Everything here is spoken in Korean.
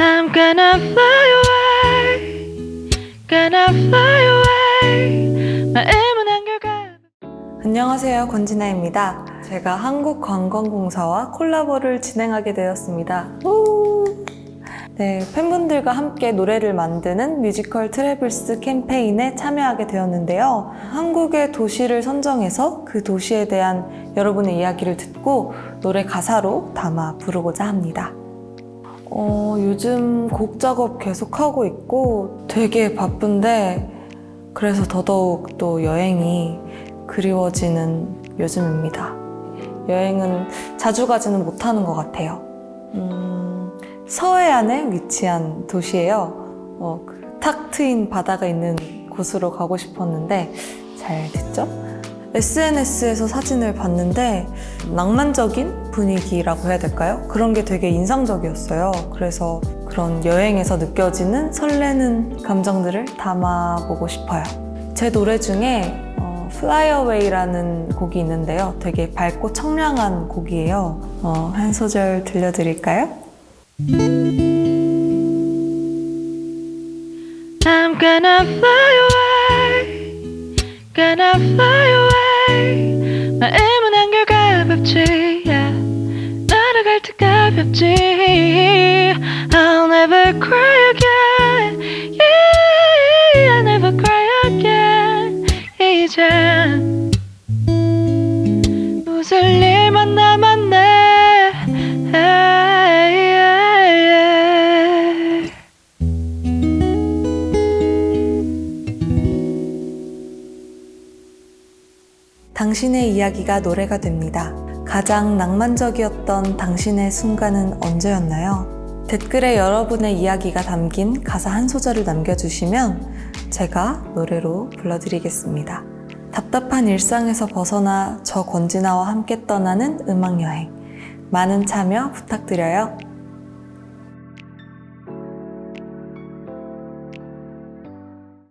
I'm gonna fly away, gonna fly away. 마음은 한결같. 안녕하세요. 권진아입니다. 제가 한국관광공사와 콜라보를 진행하게 되었습니다. 우! 네, 팬분들과 함께 노래를 만드는 뮤지컬 트래블스 캠페인에 참여하게 되었는데요. 한국의 도시를 선정해서 그 도시에 대한 여러분의 이야기를 듣고 노래 가사로 담아 부르고자 합니다. 어, 요즘 곡 작업 계속하고 있고 되게 바쁜데 그래서 더더욱 또 여행이 그리워지는 요즘입니다. 여행은 자주 가지는 못하는 것 같아요. 음, 서해안에 위치한 도시예요. 어, 그탁 트인 바다가 있는 곳으로 가고 싶었는데 잘 됐죠? SNS에서 사진을 봤는데 낭만적인 분위기라고 해야 될까요? 그런 게 되게 인상적이었어요. 그래서 그런 여행에서 느껴지는 설레는 감정들을 담아보고 싶어요. 제 노래 중에 어, Fly Away라는 곡이 있는데요. 되게 밝고 청량한 곡이에요. 어, 한 소절 들려드릴까요? I'm gonna fly away, gonna fly away. 마음은 한결가볍지, yeah. 날아갈 듯 가볍지. I'll never cry again. I'll never cry again, 이젠 웃을 일만 남았 당신의 이야기가 노래가 됩니다. 가장 낭만적이었던 당신의 순간은 언제였나요? 댓글에 여러분의 이야기가 담긴 가사 한 소절을 남겨주시면 제가 노래로 불러드리겠습니다. 답답한 일상에서 벗어나 저 권진아와 함께 떠나는 음악여행. 많은 참여 부탁드려요.